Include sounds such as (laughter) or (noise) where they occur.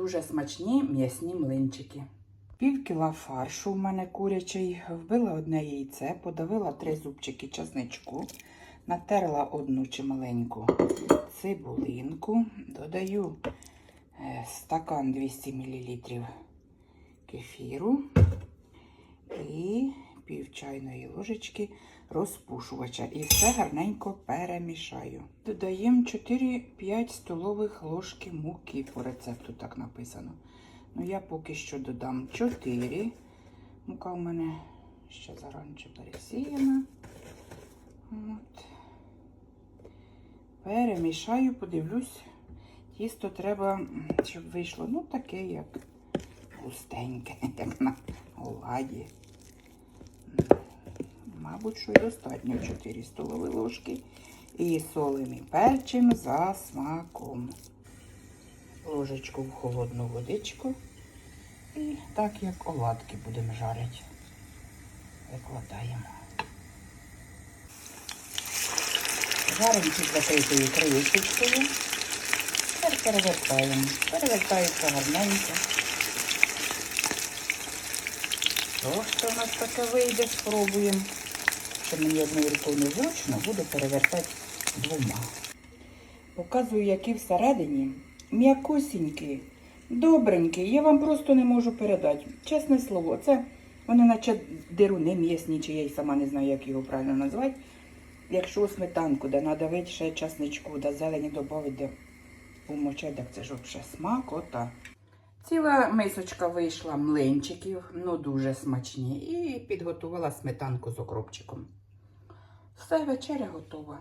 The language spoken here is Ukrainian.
Дуже смачні м'ясні млинчики. Пів кіла фаршу в мене курячий, вбила одне яйце, подавила три зубчики часничку, натерла одну чималеньку цибулинку, додаю е, стакан 200 мл кефіру і пів чайної ложечки розпушувача. І все гарненько перемішаю. Додаємо 4-5 столових ложки муки по рецепту, так написано. Ну, я поки що додам 4. Мука у мене ще заранче пересіяна. От. Перемішаю, подивлюсь. Тісто треба, щоб вийшло, ну, таке, як густеньке, (laughs) як на оладі. Мабуть, що й достатньо 4 столові ложки. І солим і перчим за смаком. Ложечку в холодну водичку. І так як оладки будемо жарити. Викладаємо. Жаримо під закритою кришечкою. Тепер перевертаємо. Перевертається гарненько. Що у нас таке вийде, спробуємо. Що мені одною рукою незручно, буду перевертати двома. Показую, які всередині м'якусінькі, добренькі. Я вам просто не можу передати. Чесне слово, це вони наче дируни м'ясні, чи я й сама не знаю, як його правильно назвати. Якщо сметанку, де надавить ще часничку, де зелені додати, де помочать, так це ж взагалі смакота. Ціла мисочка вийшла млинчиків, ну дуже смачні. І підготувала сметанку з окропчиком. Все, вечеря готова.